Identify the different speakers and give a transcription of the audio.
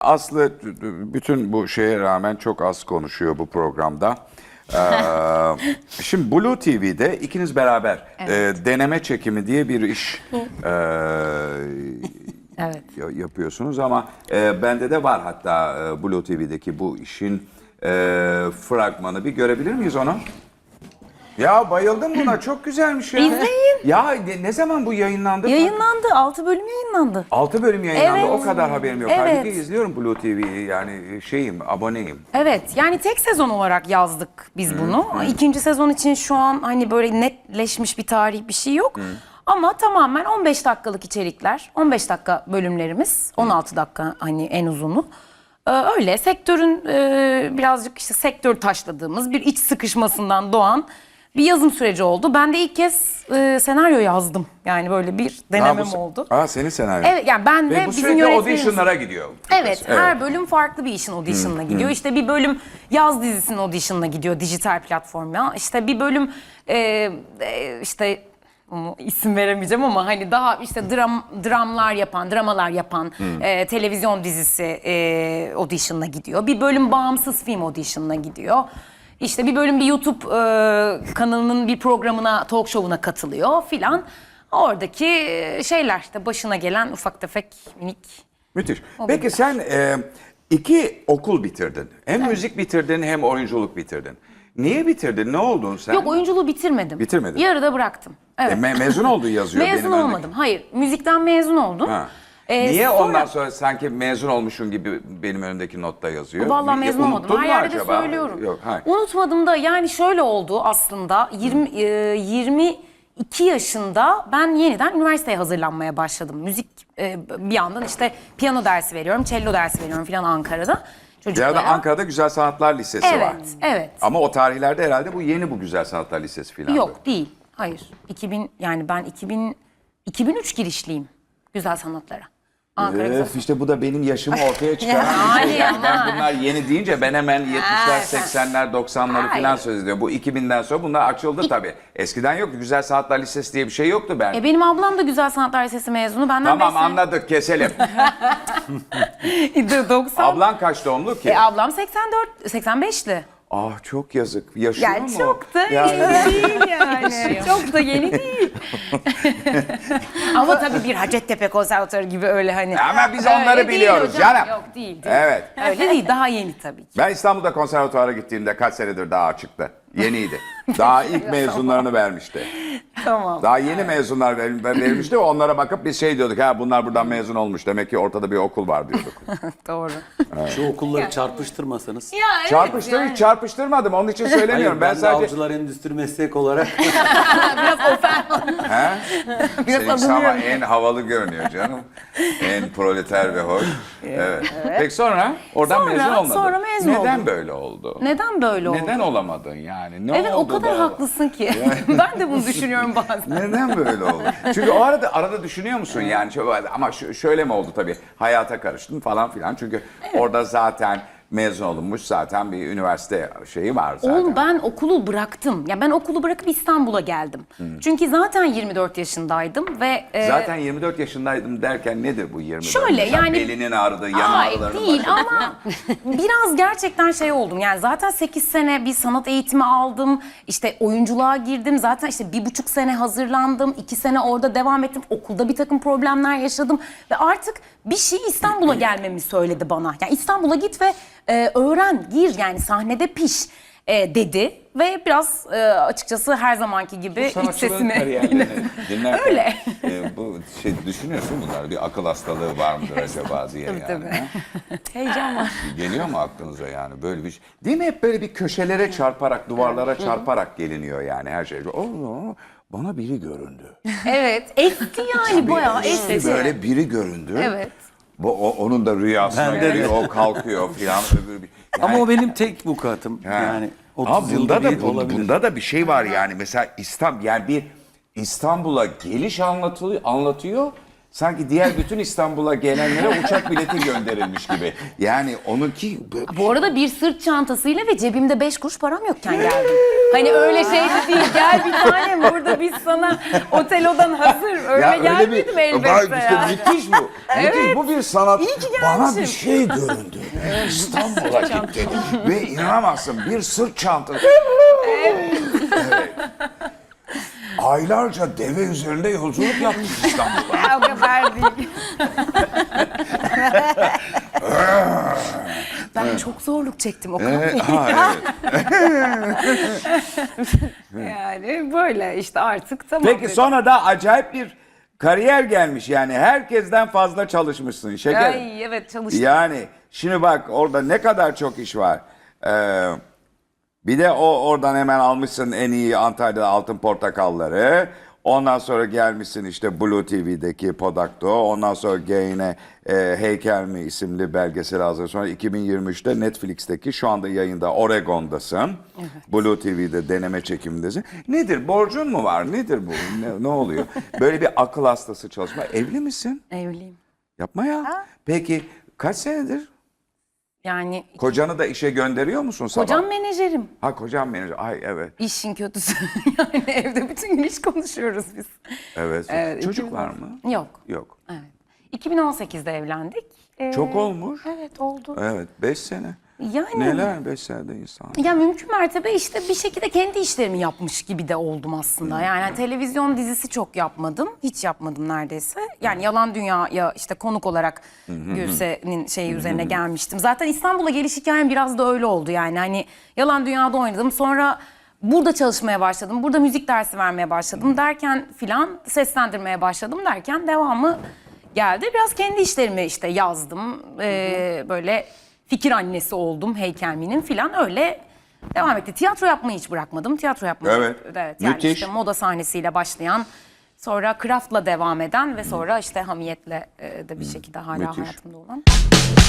Speaker 1: Aslı bütün bu şeye rağmen çok az konuşuyor bu programda. Ee, şimdi Blue TV'de ikiniz beraber e, deneme çekimi diye bir iş e,
Speaker 2: Evet.
Speaker 1: ya- yapıyorsunuz ama e, bende de var hatta e, Blue TV'deki bu işin e, fragmanı bir görebilir miyiz onu? Ya bayıldım buna çok güzelmiş ya.
Speaker 2: İzleyin.
Speaker 1: Ya ne, ne zaman bu yayınlandı?
Speaker 2: Yayınlandı. 6 bölüm yayınlandı.
Speaker 1: 6 bölüm yayınlandı.
Speaker 2: Evet.
Speaker 1: O kadar haberim yok.
Speaker 2: Evet.
Speaker 1: Halbuki izliyorum Blue TV'yi yani şeyim, aboneyim.
Speaker 2: Evet yani tek sezon olarak yazdık biz bunu. İkinci sezon için şu an hani böyle netleşmiş bir tarih bir şey yok. Ama tamamen 15 dakikalık içerikler. 15 dakika bölümlerimiz. 16 dakika hani en uzunu. Ee, öyle sektörün e, birazcık işte sektör taşladığımız bir iç sıkışmasından doğan bir yazım süreci oldu. Ben de ilk kez e, senaryo yazdım. Yani böyle bir denemem
Speaker 1: bu-
Speaker 2: oldu.
Speaker 1: Aa senin senaryo.
Speaker 2: Evet yani ben
Speaker 1: Ve
Speaker 2: ve
Speaker 1: bu
Speaker 2: bizim
Speaker 1: sürekli
Speaker 2: yönetmenimiz.
Speaker 1: auditionlara gidiyor.
Speaker 2: Evet, her bölüm farklı bir işin audition'ına gidiyor. İşte bir bölüm yaz dizisinin audition'ına gidiyor dijital platformya. İşte bir bölüm e, e, işte isim veremeyeceğim ama hani daha işte dram dramlar yapan, dramalar yapan e, televizyon dizisi e, audition'ına gidiyor. Bir bölüm bağımsız film audition'ına gidiyor. İşte bir bölüm bir YouTube e, kanalının bir programına, talk show'una katılıyor filan. Oradaki e, şeyler işte başına gelen ufak tefek minik
Speaker 1: Müthiş. Peki
Speaker 2: bilgiler.
Speaker 1: sen e, iki okul bitirdin. Hem müzik bitirdin hem oyunculuk bitirdin. Niye bitirdin? Ne oldun sen?
Speaker 2: Yok oyunculuğu bitirmedim.
Speaker 1: Bitirmedin.
Speaker 2: Yarıda bıraktım.
Speaker 1: E,
Speaker 2: Evet.
Speaker 1: me- mezun olduğu yazıyor
Speaker 2: mezun
Speaker 1: benim önümdeki.
Speaker 2: olmadım. Hayır. Müzikten mezun oldum.
Speaker 1: Ha.
Speaker 2: Ee,
Speaker 1: Niye
Speaker 2: sonra-
Speaker 1: ondan sonra sanki mezun olmuşun gibi benim önümdeki notta yazıyor?
Speaker 2: Vallahi
Speaker 1: Bir-
Speaker 2: mezun
Speaker 1: unuttun
Speaker 2: olmadım. Her
Speaker 1: mu
Speaker 2: yerde de
Speaker 1: acaba?
Speaker 2: söylüyorum.
Speaker 1: Yok, hayır.
Speaker 2: Unutmadım da yani şöyle oldu aslında. 20 e, 22 yaşında ben yeniden üniversiteye hazırlanmaya başladım. Müzik e, bir yandan işte piyano dersi veriyorum, cello dersi veriyorum falan Ankara'da.
Speaker 1: Bir
Speaker 2: Çocuklara.
Speaker 1: arada Ankara'da Güzel Sanatlar Lisesi
Speaker 2: Evet,
Speaker 1: var.
Speaker 2: evet.
Speaker 1: Ama o tarihlerde herhalde bu yeni bu Güzel Sanatlar Lisesi falan.
Speaker 2: Yok değil. Hayır. 2000 yani ben 2000 2003 girişliyim güzel sanatlara. Ankara
Speaker 1: Öf, işte bu da benim yaşımı ortaya çıkaran bir şey. Yani ben bunlar yeni deyince ben hemen 70'ler,
Speaker 2: Hayır.
Speaker 1: 80'ler, 90'ları falan
Speaker 2: Hayır.
Speaker 1: söz ediyorum. Bu 2000'den sonra bunlar açıldı tabii. Eskiden yoktu. Güzel Sanatlar Lisesi diye bir şey yoktu ben.
Speaker 2: E benim ablam da Güzel Sanatlar Lisesi mezunu. Benden
Speaker 1: tamam
Speaker 2: beş sene-
Speaker 1: anladık keselim.
Speaker 2: 90.
Speaker 1: Ablan kaç doğumlu ki?
Speaker 2: E, ablam 84, 85'li.
Speaker 1: Ah çok yazık. Yaşıyor
Speaker 2: Yani
Speaker 1: mu?
Speaker 2: çok da
Speaker 1: Yani-
Speaker 2: yeni değil yani. çok da yeni değil. Ama tabii bir Hacettepe konservatuarı gibi öyle hani.
Speaker 1: Ama biz
Speaker 2: Öyle
Speaker 1: onları
Speaker 2: değil
Speaker 1: biliyoruz
Speaker 2: hocam.
Speaker 1: canım.
Speaker 2: Yok değil, değil.
Speaker 1: Evet.
Speaker 2: Öyle değil daha yeni tabii ki.
Speaker 1: Ben İstanbul'da konservatuara gittiğimde kaç senedir daha açıktı. Yeniydi. Daha ilk mezunlarını vermişti.
Speaker 2: Tamam.
Speaker 1: Daha yeni mezunlar ver- ver- verilmişti. Onlara bakıp biz şey diyorduk. Ha bunlar buradan mezun olmuş. Demek ki ortada bir okul var diyorduk.
Speaker 2: Doğru.
Speaker 3: Şu okulları çarpıştırmasanız.
Speaker 2: Ya evet
Speaker 1: Çarpıştır,
Speaker 2: yani.
Speaker 1: çarpıştırmadım. Onun için söylemiyorum.
Speaker 3: Hayır,
Speaker 1: ben,
Speaker 3: ben, de
Speaker 1: sadece...
Speaker 3: avcılar endüstri meslek olarak
Speaker 1: He?
Speaker 2: Biraz
Speaker 1: Senin ama en havalı görünüyor canım. en proleter ve hoş. Evet. Peki sonra oradan
Speaker 2: Sonra-
Speaker 1: mezun olmadın.
Speaker 2: sonra mezun
Speaker 1: Neden
Speaker 2: oldum.
Speaker 1: böyle oldu?
Speaker 2: Neden böyle oldu?
Speaker 1: Neden olamadın yani? Ne
Speaker 2: Evet o
Speaker 1: oldu
Speaker 2: kadar
Speaker 1: da-
Speaker 2: haklısın ki. ben de bunu düşünüyorum bazen.
Speaker 1: Neden böyle oldu? Çünkü o arada arada düşünüyor musun yani şöyle, ama şu- şöyle mi oldu tabii hayata karıştın falan filan çünkü orada zaten mezun olunmuş zaten bir üniversite şeyi var zaten.
Speaker 2: Oğlum ben okulu bıraktım. Ya ben okulu bırakıp İstanbul'a geldim. Çünkü zaten 24 yaşındaydım ve e,
Speaker 1: Zaten 24 yaşındaydım derken nedir bu 24?
Speaker 2: Şöyle,
Speaker 1: Mesela
Speaker 2: yani-
Speaker 1: Belinin ağrıdı, yan
Speaker 2: Ay
Speaker 1: ağrılarının
Speaker 2: değil
Speaker 1: başladı.
Speaker 2: ama biraz gerçekten şey oldum. Yani zaten 8 sene bir sanat eğitimi aldım. İşte oyunculuğa girdim. Zaten işte bir buçuk sene hazırlandım. iki sene orada devam ettim. Okulda bir takım problemler yaşadım. Ve artık bir şey İstanbul'a gelmemi söyledi bana. Yani İstanbul'a git ve e, öğren, gir yani sahnede piş e, dedi. Ve biraz e, açıkçası her zamanki gibi iç sesini
Speaker 1: dinlerken
Speaker 2: Öyle.
Speaker 1: e, bu şey düşünüyorsun bunlar bir akıl hastalığı var mıdır acaba diye yani.
Speaker 2: tabii. heyecan var.
Speaker 1: Geliyor mu aklınıza yani böyle bir şey? Değil mi hep böyle bir köşelere çarparak, duvarlara çarparak geliniyor yani her şey. Allah bana biri göründü.
Speaker 2: Evet, eski yani bayağı
Speaker 1: eski. böyle biri göründü.
Speaker 2: Evet.
Speaker 1: Bu, o- onun da rüyasına
Speaker 3: Ben de-
Speaker 1: giriyor, o kalkıyor filan. öbürü bir-
Speaker 3: ama o benim tek vukuatım.
Speaker 1: Ha.
Speaker 3: Yani 30
Speaker 1: Ama
Speaker 3: yılda
Speaker 1: bunda da
Speaker 3: bir
Speaker 1: bu-
Speaker 3: olabilir.
Speaker 1: bunda da bir şey var yani mesela İstanbul yani bir İstanbul'a geliş anlatılıyor anlatıyor sanki diğer bütün İstanbul'a gelenlere uçak bileti gönderilmiş gibi. Yani onunki
Speaker 2: Bu arada bir sırt çantasıyla ve cebimde beş kuruş param yokken geldim. Hani öyle şey de değil. Gel bir tanem burada biz sana otel odan hazır. Öyle gelmedim elbette
Speaker 1: Bak işte
Speaker 2: ya.
Speaker 1: müthiş bu. Müthiş bu bir sanat.
Speaker 2: İyi ki
Speaker 1: Bana bir şey göründü. İstanbul'a gittim. Ve inanamazsın bir sırt çantası. Evet. Aylarca deve üzerinde yolculuk yaptık İstanbul'a.
Speaker 2: o kadar değil. ben çok zorluk çektim o kadar.
Speaker 1: Evet, ha, evet.
Speaker 2: Yani böyle işte artık tamam.
Speaker 1: Peki
Speaker 2: dedim.
Speaker 1: sonra da acayip bir kariyer gelmiş yani herkesten fazla çalışmışsın şeker.
Speaker 2: Ay evet çalıştım.
Speaker 1: Yani şimdi bak orada ne kadar çok iş var. Ee, bir de o oradan hemen almışsın en iyi Antalya'da altın portakalları. Ondan sonra gelmişsin işte Blue TV'deki Podakto. Ondan sonra gene e, Heykel mi isimli belgesel hazır. Sonra 2023'te Netflix'teki şu anda yayında Oregon'dasın. Blue TV'de deneme çekimindesin. Nedir borcun mu var? Nedir bu? Ne, ne oluyor? Böyle bir akıl hastası çalışma. Evli misin?
Speaker 2: Evliyim.
Speaker 1: Yapma ya. Peki kaç senedir?
Speaker 2: Yani
Speaker 1: Kocanı da işe gönderiyor musun sabah?
Speaker 2: kocam menajerim.
Speaker 1: Ha kocam menajer. Ay evet.
Speaker 2: İşin kötüsü. yani evde bütün gün iş konuşuyoruz biz.
Speaker 1: Evet.
Speaker 2: Evet,
Speaker 1: Çocuk var mı?
Speaker 2: Yok.
Speaker 1: Yok.
Speaker 2: Evet. 2018'de evlendik. Ee,
Speaker 1: Çok olmuş.
Speaker 2: Evet oldu.
Speaker 1: Evet. Beş sene.
Speaker 2: Yani
Speaker 1: Neler beş senede insan?
Speaker 2: ya mümkün mertebe işte bir şekilde kendi işlerimi yapmış gibi de oldum aslında. Yani televizyon dizisi çok yapmadım. Hiç yapmadım neredeyse. Yani Yalan Dünya'ya işte konuk olarak Gülse'nin şeyi üzerine gelmiştim. Zaten İstanbul'a geliş hikayem biraz da öyle oldu yani. Hani Yalan Dünya'da oynadım. Sonra burada çalışmaya başladım. Burada müzik dersi vermeye başladım derken filan seslendirmeye başladım derken devamı geldi. Biraz kendi işlerimi işte yazdım. Ee, böyle fikir annesi oldum heykelminin filan öyle devam etti. Tiyatro yapmayı hiç bırakmadım. Tiyatro yapmayı.
Speaker 1: Evet.
Speaker 2: evet yani
Speaker 1: Müthiş.
Speaker 2: işte moda sahnesiyle başlayan sonra craftla devam eden ve sonra işte hamiyetle e, de bir hmm, şekilde hala
Speaker 1: Müthiş.
Speaker 2: hayatımda olan. Müthiş.